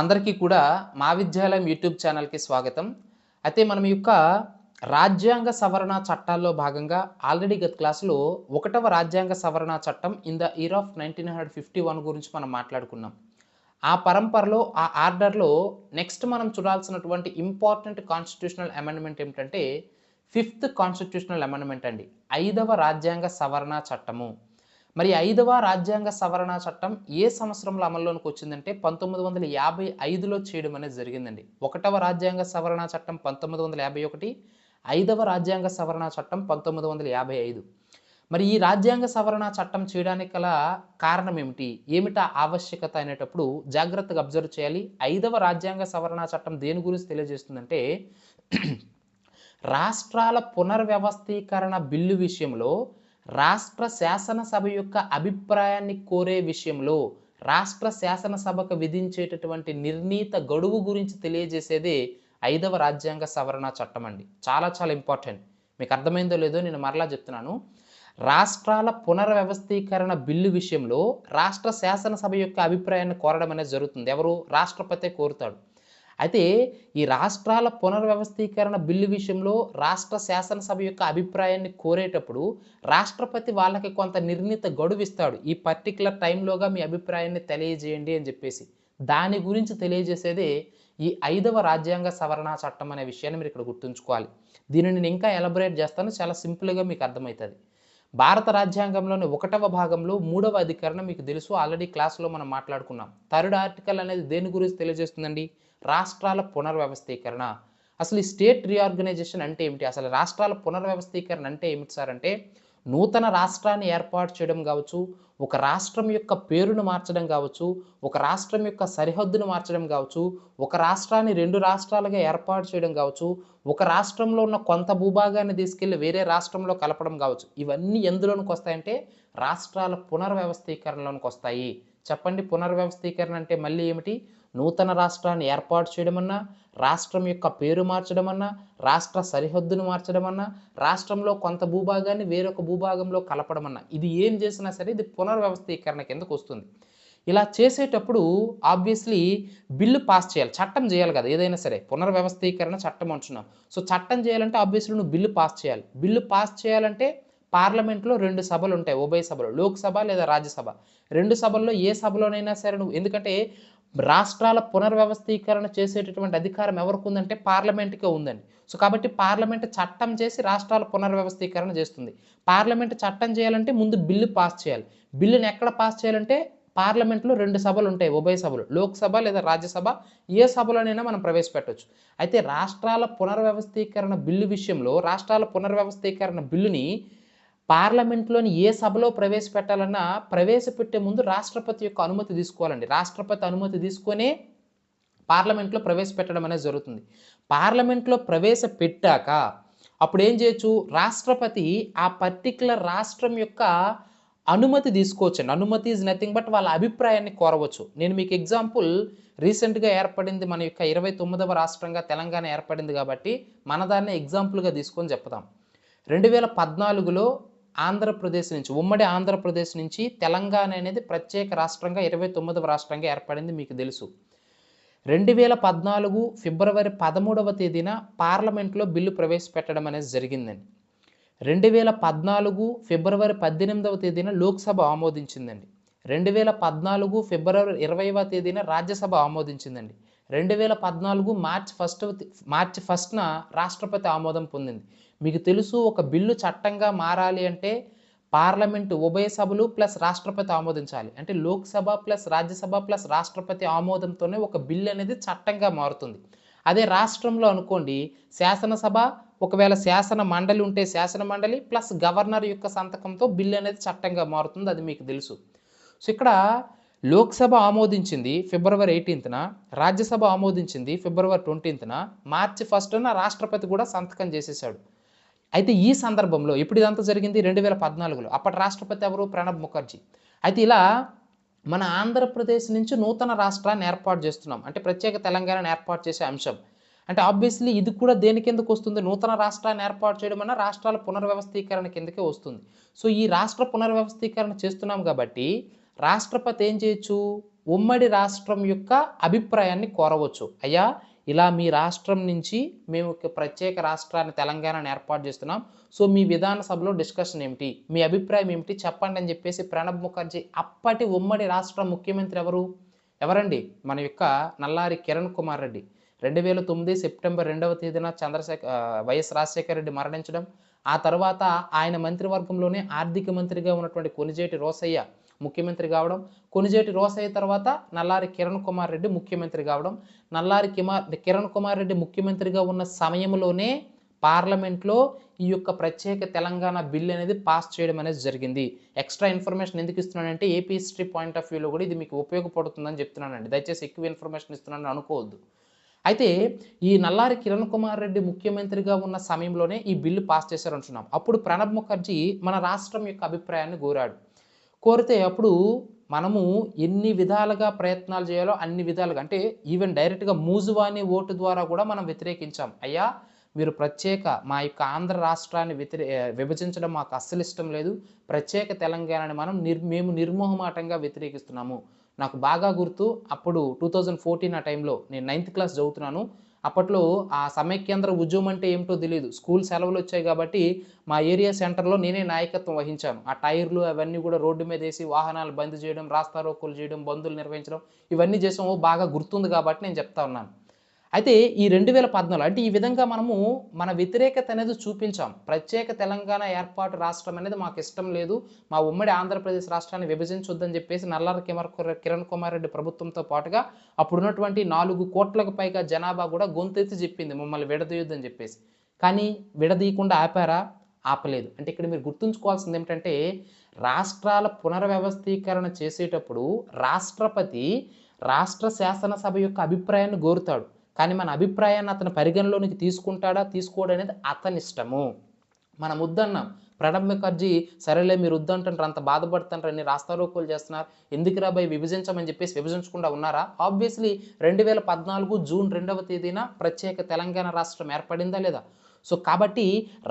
అందరికీ కూడా మా విద్యాలయం యూట్యూబ్ ఛానల్కి స్వాగతం. అయితే మనం యొక్క రాజ్యాంగ సవరణ చట్టాల్లో భాగంగా ఆల్రెడీ గత క్లాసులో ఒకటవ రాజ్యాంగ సవరణ చట్టం in the year of nineteen hundred fifty one గురించి మనం మాట్లాడుకున్నాం. ఆ పరంపరలో ఆ ఆర్డర్లో నెక్స్ట్ మనం చూడాల్సినటువంటి ఇంపార్టెంట్ కాన్స్టిట్యూషనల్ అమెండ్మెంట్ ఏమిటంటే ఫిఫ్త్ కాన్స్టిట్యూషనల్ అమెండ్మెంట్ అండి. ఐదవ రాజ్యాంగ సవరణ చట్టము. మరి ఐదవ రాజ్యాంగ సవరణ చట్టం ఏ సంవత్సరంలో అమల్లోనికి వచ్చిందంటే పంతొమ్మిది వందల యాభై ఐదులో చేయడం అనేది జరిగిందండి. ఒకటవ రాజ్యాంగ సవరణ చట్టం పంతొమ్మిది వందల యాభై ఒకటి ఐదవ రాజ్యాంగ సవరణ చట్టం పంతొమ్మిది వందల యాభై ఐదు. మరి ఈ రాజ్యాంగ సవరణ చట్టం చేయడానికి గల కారణం ఏమిటి? ఏమిటా ఆవశ్యకత అనేటప్పుడు జాగ్రత్తగా అబ్జర్వ్ చేయాలి. ఐదవ రాజ్యాంగ సవరణ చట్టం దేని గురించి తెలియజేస్తుందంటే రాష్ట్రాల పునర్వ్యవస్థీకరణ బిల్లు విషయంలో రాష్ట్ర శాసనసభ యొక్క అభిప్రాయాన్ని కోరే విషయంలో రాష్ట్ర శాసనసభకు విధించేటటువంటి నిర్ణీత గడువు గురించి తెలియజేసేదే ఐదవ రాజ్యాంగ సవరణ చట్టం అండి. చాలా చాలా ఇంపార్టెంట్. మీకు అర్థమైందో లేదో నేను మరలా చెప్తున్నాను. రాష్ట్రాల పునర్వ్యవస్థీకరణ బిల్లు విషయంలో రాష్ట్ర శాసనసభ యొక్క అభిప్రాయాన్ని కోరడం అనేది జరుగుతుంది. ఎవరు? రాష్ట్రపతి కోరుతాడు. అయితే ఈ రాష్ట్రాల పునర్వ్యవస్థీకరణ బిల్లు విషయంలో రాష్ట్ర శాసనసభ యొక్క అభిప్రాయాన్ని కోరేటప్పుడు రాష్ట్రపతి వాళ్ళకి కొంత నిర్ణీత గడువు ఇస్తాడు. ఈ పర్టికులర్ టైంలోగా మీ అభిప్రాయాన్ని తెలియజేయండి అని చెప్పేసి. దాని గురించి తెలియజేసేదే ఈ ఐదవ రాజ్యాంగ సవరణ చట్టం అనే విషయాన్ని మీరు ఇక్కడ గుర్తుంచుకోవాలి. దీనిని నేను ఇంకా ఎలబరేట్ చేస్తాను. చాలా సింపుల్గా మీకు అర్థమవుతుంది. భారత రాజ్యాంగంలోని ఒకటవ భాగంలో మూడవ అధికరణ మీకు తెలుసు. ఆల్రెడీ క్లాస్లో మనం మాట్లాడుకున్నాం. థర్డ్ ఆర్టికల్ అనేది దేని గురించి తెలియజేస్తుందండి? రాష్ట్రాల పునర్వ్యవస్థీకరణ. అసలు ఈ స్టేట్ రీఆర్గనైజేషన్ అంటే ఏమిటి? అసలు రాష్ట్రాల పునర్వ్యవస్థీకరణ అంటే ఏమిటి సార్ అంటే నూతన రాష్ట్రాన్ని ఏర్పాటు చేయడం కావచ్చు ఒక రాష్ట్రం యొక్క పేరును మార్చడం కావచ్చు ఒక రాష్ట్రం యొక్క సరిహద్దును మార్చడం కావచ్చు ఒక రాష్ట్రాన్ని రెండు రాష్ట్రాలుగా ఏర్పాటు చేయడం కావచ్చు ఒక రాష్ట్రంలో ఉన్న కొంత భూభాగాన్ని తీసుకెళ్ళి వేరే రాష్ట్రంలో కలపడం కావచ్చు. ఇవన్నీ ఎందులోనికి వస్తాయంటే రాష్ట్రాల పునర్వ్యవస్థీకరణలోనికి వస్తాయి. చెప్పండి పునర్వ్యవస్థీకరణ అంటే మళ్ళీ ఏమిటి? నూతన రాష్ట్రాన్ని ఏర్పాటు చేయడమన్నా రాష్ట్రం యొక్క పేరు మార్చడమన్నా రాష్ట్ర సరిహద్దును మార్చడమన్నా రాష్ట్రంలో కొంత భూభాగాన్ని వేరొక భూభాగంలో కలపడమన్నా ఇది ఏం చేసినా సరే ఇది పునర్వ్యవస్థీకరణ కిందకు వస్తుంది? ఇలా చేసేటప్పుడు ఆబ్వియస్లీ బిల్లు పాస్ చేయాలి చట్టం చేయాలి కదా ఏదైనా సరే పునర్వ్యవస్థీకరణ చట్టం అంటున్నాం. సో చట్టం చేయాలంటే ఆబ్వియస్లీ నువ్వు బిల్లు పాస్ చేయాలి. బిల్లు పాస్ చేయాలంటే పార్లమెంట్లో రెండు సభలు ఉంటాయి ఉభయ సభలు లోక్సభ లేదా రాజ్యసభ. రెండు సభల్లో ఏ సభలోనైనా సరే నువ్వు ఎందుకంటే రాష్ట్రాల పునర్వ్యవస్థీకరణ చేసేటటువంటి అధికారం ఎవరికి ఉందంటే పార్లమెంట్కే ఉందండి. సో కాబట్టి పార్లమెంట్ చట్టం చేసి రాష్ట్రాల పునర్వ్యవస్థీకరణ చేస్తుంది. పార్లమెంట్ చట్టం చేయాలంటే ముందు బిల్లు పాస్ చేయాలి. బిల్లుని ఎక్కడ పాస్ చేయాలంటే పార్లమెంట్లో రెండు సభలు ఉంటాయి. ఉభయ సభలు లోక్సభ లేదా రాజ్యసభ ఏ సభలోనైనా మనం ప్రవేశపెట్టవచ్చు అయితే రాష్ట్రాల పునర్వ్యవస్థీకరణ బిల్లు విషయంలో రాష్ట్రాల పునర్వ్యవస్థీకరణ బిల్లుని పార్లమెంట్లోని ఏ సభలో ప్రవేశపెట్టాలన్నా ప్రవేశపెట్టే ముందు రాష్ట్రపతి యొక్క అనుమతి తీసుకోవాలండి. రాష్ట్రపతి అనుమతి తీసుకొనే పార్లమెంట్లో ప్రవేశపెట్టడం అనేది జరుగుతుంది. పార్లమెంట్లో ప్రవేశపెట్టాక అప్పుడు ఏం చేయొచ్చు? రాష్ట్రపతి ఆ పర్టికులర్ రాష్ట్రం యొక్క అనుమతి తీసుకోవచ్చండి. అనుమతి ఈజ్ నథింగ్ బట్ వాళ్ళ అభిప్రాయాన్ని కోరవచ్చు. నేను మీకు ఎగ్జాంపుల్ రీసెంట్గా ఏర్పడింది మన యొక్క ఇరవై తొమ్మిదవ రాష్ట్రంగా తెలంగాణ ఏర్పడింది కాబట్టి మన దాన్ని ఎగ్జాంపుల్గా తీసుకొని చెప్తాం. రెండు వేల పద్నాలుగులో ఆంధ్రప్రదేశ్ నుంచి ఉమ్మడి ఆంధ్రప్రదేశ్ నుంచి తెలంగాణ అనేది ప్రత్యేక రాష్ట్రంగా ఇరవై తొమ్మిదవ రాష్ట్రంగా ఏర్పడింది మీకు తెలుసు. రెండు వేల పద్నాలుగు ఫిబ్రవరి పదమూడవ తేదీన పార్లమెంట్లో బిల్లు ప్రవేశపెట్టడం అనేది జరిగిందండి. రెండు వేల పద్నాలుగు ఫిబ్రవరి పద్దెనిమిదవ తేదీన లోక్సభ ఆమోదించిందండి. రెండు వేల పద్నాలుగు ఫిబ్రవరి ఇరవైవ తేదీన రాజ్యసభ ఆమోదించిందండి. రెండు వేల పద్నాలుగు మార్చ్ ఫస్ట్ మార్చ్ ఫస్ట్న రాష్ట్రపతి ఆమోదం పొందింది. మీకు తెలుసు ఒక బిల్లు చట్టంగా మారాలి అంటే పార్లమెంటు ఉభయ సభలు ప్లస్ రాష్ట్రపతి ఆమోదించాలి. అంటే లోక్సభ ప్లస్ రాజ్యసభ ప్లస్ రాష్ట్రపతి ఆమోదంతోనే ఒక బిల్లు అనేది చట్టంగా మారుతుంది. అదే రాష్ట్రంలో అనుకోండి శాసనసభ ఒకవేళ శాసన మండలి ఉంటే శాసన మండలి ప్లస్ గవర్నర్ యొక్క సంతకంతో బిల్లు అనేది చట్టంగా మారుతుంది అది మీకు తెలుసు. సో ఇక్కడ లోక్సభ ఆమోదించింది ఫిబ్రవరి ఎయిటీన్త్న రాజ్యసభ ఆమోదించింది ఫిబ్రవరి ట్వంటీన్త్న మార్చి ఫస్ట్న రాష్ట్రపతి కూడా సంతకం చేసేసాడు అయితే ఈ సందర్భంలో ఇప్పుడు ఇదంతా జరిగింది? రెండు వేల పద్నాలుగులో. అప్పటి రాష్ట్రపతి ఎవరు? ప్రణబ్ ముఖర్జీ. అయితే ఇలా మన ఆంధ్రప్రదేశ్ నుంచి నూతన రాష్ట్రాన్ని ఏర్పాటు చేస్తున్నాం. అంటే ప్రత్యేక తెలంగాణను ఏర్పాటు చేసే అంశం. అంటే ఆబ్వియస్లీ ఇది కూడా దేని కిందకు వస్తుంది? నూతన రాష్ట్రాన్ని ఏర్పాటు చేయడం అన్న రాష్ట్రాల పునర్వ్యవస్థీకరణ కిందకే వస్తుంది. సో ఈ రాష్ట్ర పునర్వ్యవస్థీకరణ చేస్తున్నాం కాబట్టి రాష్ట్రపతి ఏం చేయొచ్చు? ఉమ్మడి రాష్ట్రం యొక్క అభిప్రాయాన్ని కోరవచ్చు. అయ్యా ఇలా మీ రాష్ట్రం నుంచి మేము ఒక ప్రత్యేక రాష్ట్రాన్ని తెలంగాణను ఏర్పాటు చేస్తున్నాం. సో మీ విధానసభలో డిస్కషన్ ఏమిటి? మీ అభిప్రాయం ఏమిటి? చెప్పండి అని చెప్పేసి ప్రణబ్ ముఖర్జీ అప్పటి ఉమ్మడి రాష్ట్ర ముఖ్యమంత్రి ఎవరు? ఎవరండి? మన యొక్క నల్లారి కిరణ్ కుమార్ రెడ్డి. రెండు వేల తొమ్మిది సెప్టెంబర్ రెండవ తేదీన చంద్రశేఖర్ వైఎస్ రాజశేఖర రెడ్డి మరణించడం. ఆ తర్వాత ఆయన మంత్రివర్గంలోనే ఆర్థిక మంత్రిగా ఉన్నటువంటి కొనిజేటి రోసయ్య ముఖ్యమంత్రి కావడం కొనిజేటి రోసయ్య తర్వాత నల్లారి కిరణ్ కుమార్ రెడ్డి ముఖ్యమంత్రి కావడం. నల్లారి కిమార్ కిరణ్ కుమార్ రెడ్డి ముఖ్యమంత్రిగా ఉన్న సమయంలోనే పార్లమెంట్లో ఈ యొక్క ప్రత్యేక తెలంగాణ బిల్ అనేది పాస్ చేయడం అనేది జరిగింది. ఎక్స్ట్రా ఇన్ఫర్మేషన్ ఎందుకు ఇస్తున్నానంటే ఏపీ హిస్టరీ పాయింట్ ఆఫ్ వ్యూలో కూడా ఇది మీకు ఉపయోగపడుతుందని చెప్తున్నానండి. దయచేసి ఎక్కువ ఇన్ఫర్మేషన్ ఇస్తున్నానని అనుకోవద్దు. అయితే ఈ నల్లారి కిరణ్ కుమార్ రెడ్డి ముఖ్యమంత్రిగా ఉన్న సమయంలోనే ఈ బిల్లు పాస్ చేశారు అంటున్నాం. అప్పుడు ప్రణబ్ ముఖర్జీ మన రాష్ట్రం యొక్క అభిప్రాయాన్ని కోరాడు కోరితే అప్పుడు మనము ఎన్ని విధాలుగా ప్రయత్నాలు చేయాలో అన్ని విధాలుగా అంటే ఈవెన్ డైరెక్ట్గా మూజువాని ఓటు ద్వారా కూడా మనం వ్యతిరేకించాం. అయ్యా మీరు ప్రత్యేక మా యొక్క ఆంధ్ర రాష్ట్రాన్ని వ్యతిరే విభజించడం మాకు అస్సలు ఇష్టం లేదు. ప్రత్యేక తెలంగాణని మనం నిర్ మేము నిర్మోహమాటంగా వ్యతిరేకిస్తున్నాము. నాకు బాగా గుర్తు అప్పుడు టూ థౌజండ్ ఫోర్టీన్ ఆ టైంలో నేను నైన్త్ క్లాస్ చదువుతున్నాను. అప్పట్లో ఆ సమైక్యాంధ్ర ఉద్యమం అంటే ఏమిటో తెలియదు స్కూల్ సెలవులు వచ్చాయి కాబట్టి మా ఏరియా సెంటర్లో నేనే నాయకత్వం వహించాను. ఆ టైర్లు అవన్నీ కూడా రోడ్డు మీద వేసి వాహనాలు బంద్ చేయడం రాస్తారోకులు చేయడం బంధులు నిర్వహించడం ఇవన్నీ చేసాము. బాగా గుర్తుంది కాబట్టి నేను చెప్తా ఉన్నాను. అయితే ఈ రెండు వేల పద్నాలుగు అంటే ఈ విధంగా మనము మన వ్యతిరేకత అనేది చూపించాం. ప్రత్యేక తెలంగాణ ఏర్పాటు రాష్ట్రం అనేది మాకు ఇష్టం లేదు. మా ఉమ్మడి ఆంధ్రప్రదేశ్ రాష్ట్రాన్ని విభజించొద్దని చెప్పేసి నల్లారి కిమర్ కిరణ్ కుమార్ రెడ్డి ప్రభుత్వంతో పాటుగా అప్పుడున్నటువంటి నాలుగు కోట్లకు పైగా జనాభా కూడా గొంతెత్తి చెప్పింది మమ్మల్ని విడదీయొద్దని చెప్పేసి. కానీ విడదీయకుండా ఆపారా? ఆపలేదు. అంటే ఇక్కడ మీరు గుర్తుంచుకోవాల్సింది ఏమిటంటే రాష్ట్రాల పునర్వ్యవస్థీకరణ చేసేటప్పుడు రాష్ట్రపతి రాష్ట్ర శాసనసభ యొక్క అభిప్రాయాన్ని కోరుతాడు కానీ మన అభిప్రాయాన్ని అతను పరిగణలోనికి తీసుకుంటాడా తీసుకోవడం అనేది అతని ఇష్టము మనం వద్దన్నాం ప్రణబ్ ముఖర్జీ సరేలే మీరు వద్దంటారు అంత బాధపడుతుంటారని అన్ని రాస్తారోకోలు చేస్తున్నారు ఎందుకు భయ్ విభజించమని చెప్పేసి విభజించకుండా ఉన్నారా? ఆబ్వియస్లీ రెండు వేల పద్నాలుగు జూన్ రెండవ తేదీన ప్రత్యేక తెలంగాణ రాష్ట్రం ఏర్పడిందా లేదా? సో కాబట్టి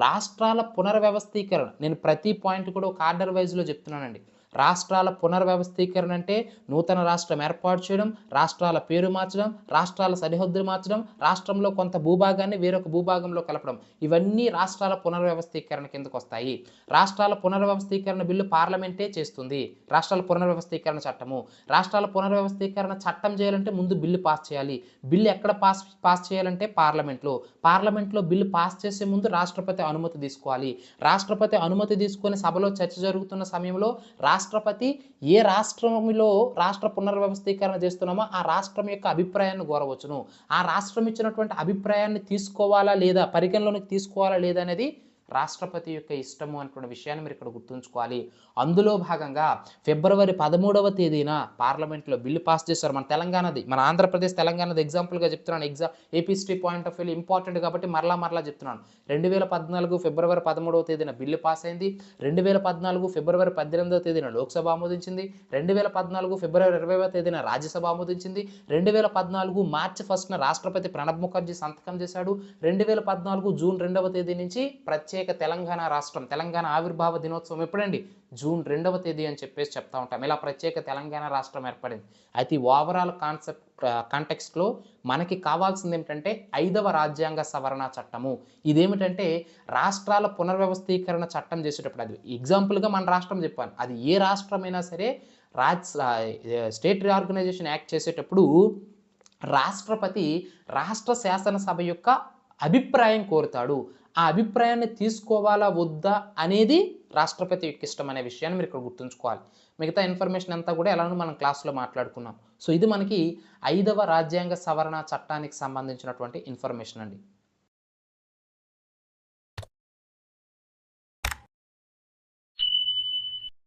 రాష్ట్రాల పునర్వ్యవస్థీకరణ నేను ప్రతి పాయింట్ కూడా ఒక ఆర్డర్ వైజ్లో చెప్తున్నానండి. రాష్ట్రాల పునర్వ్యవస్థీకరణ అంటే నూతన రాష్ట్రం ఏర్పాటు చేయడం రాష్ట్రాల పేరు మార్చడం రాష్ట్రాల సరిహద్దులు మార్చడం రాష్ట్రంలో కొంత భూభాగాన్ని వేరొక భూభాగంలో కలపడం. ఇవన్నీ రాష్ట్రాల పునర్వ్యవస్థీకరణ కిందకు వస్తాయి. రాష్ట్రాల పునర్వ్యవస్థీకరణ బిల్లు పార్లమెంటే చేస్తుంది. రాష్ట్రాల పునర్వ్యవస్థీకరణ చట్టము. రాష్ట్రాల పునర్వ్యవస్థీకరణ చట్టం చేయాలంటే ముందు బిల్లు పాస్ చేయాలి. బిల్లు ఎక్కడ పాస్ పాస్ చేయాలంటే పార్లమెంట్లో. పార్లమెంట్లో బిల్లు పాస్ చేసే ముందు రాష్ట్రపతి అనుమతి తీసుకోవాలి. రాష్ట్రపతి అనుమతి తీసుకొని సభలో చర్చ జరుగుతున్న సమయంలో రాష్ట్ర రాష్ట్రపతి ఏ రాష్ట్రంలో రాష్ట్ర పునర్వ్యవస్థీకరణ చేస్తున్నామో ఆ రాష్ట్రం యొక్క అభిప్రాయాన్ని కోరవచ్చును ఆ రాష్ట్రం ఇచ్చినటువంటి అభిప్రాయాన్ని తీసుకోవాలా లేదా పరిగణలోకి తీసుకోవాలా లేదా అనేది రాష్ట్రపతి యొక్క ఇష్టము అనేటువంటి విషయాన్ని మీరు ఇక్కడ గుర్తుంచుకోవాలి. అందులో భాగంగా ఫిబ్రవరి పదమూడవ తేదీన పార్లమెంట్లో బిల్లు పాస్ చేశారు మన తెలంగాణది. మన ఆంధ్రప్రదేశ్ తెలంగాణది ఎగ్జాంపుల్గా చెప్తున్నాను. Exam AP point of view important కాబట్టి మరలా మరలా చెప్తున్నాను. రెండు వేల పద్నాలుగు ఫిబ్రవరి పదమూడవ తేదీన బిల్లు పాస్ అయింది. రెండు వేల పద్నాలుగు ఫిబ్రవరి పద్దెనిమిదవ తేదీన లోక్సభ ఆమోదించింది. రెండు వేల పద్నాలుగు ఫిబ్రవరి ఇరవైవ తేదీన రాజ్యసభ ఆమోదించింది. రెండు వేల పద్నాలుగు మార్చి ఫస్ట్న రాష్ట్రపతి ప్రణబ్ ముఖర్జీ సంతకం చేశాడు. రెండు వేల పద్నాలుగు జూన్ రెండవ తేదీ నుంచి ప్రత్యేక ప్రత్యేక తెలంగాణ రాష్ట్రం తెలంగాణ ఆవిర్భావ దినోత్సవం ఎప్పుడండి? జూన్ రెండవ తేదీ అని చెప్పేసి చెప్తా ఉంటాం. ఇలా ప్రత్యేక తెలంగాణ రాష్ట్రం ఏర్పడింది. అయితే ఈ ఓవరాల్ కాన్సెప్ట్ కాంటెక్స్ట్లో మనకి కావాల్సింది ఏమిటంటే ఐదవ రాజ్యాంగ సవరణ చట్టము. ఇదేమిటంటే రాష్ట్రాల పునర్వ్యవస్థీకరణ చట్టం చేసేటప్పుడు అది ఎగ్జాంపుల్గా మన రాష్ట్రం చెప్పాను. అది ఏ రాష్ట్రమైనా సరే రాజ్ స్టేట్ రీఆర్గనైజేషన్ యాక్ట్ చేసేటప్పుడు రాష్ట్రపతి రాష్ట్ర శాసనసభ యొక్క అభిప్రాయం కోరుతాడు. ఆ అభిప్రాయాన్ని తీసుకోవాలా వద్దా అనేది రాష్ట్రపతి యొక్క ఇష్టం అనే విషయాన్ని మీరు ఇక్కడ గుర్తుంచుకోవాలి. మిగతా ఇన్ఫర్మేషన్ అంతా కూడా ఎలానో మనం క్లాస్లో మాట్లాడుకున్నాం. సో ఇది మనకి ఐదవ రాజ్యాంగ సవరణ చట్టానికి సంబంధించినటువంటి ఇన్ఫర్మేషన్ అండి.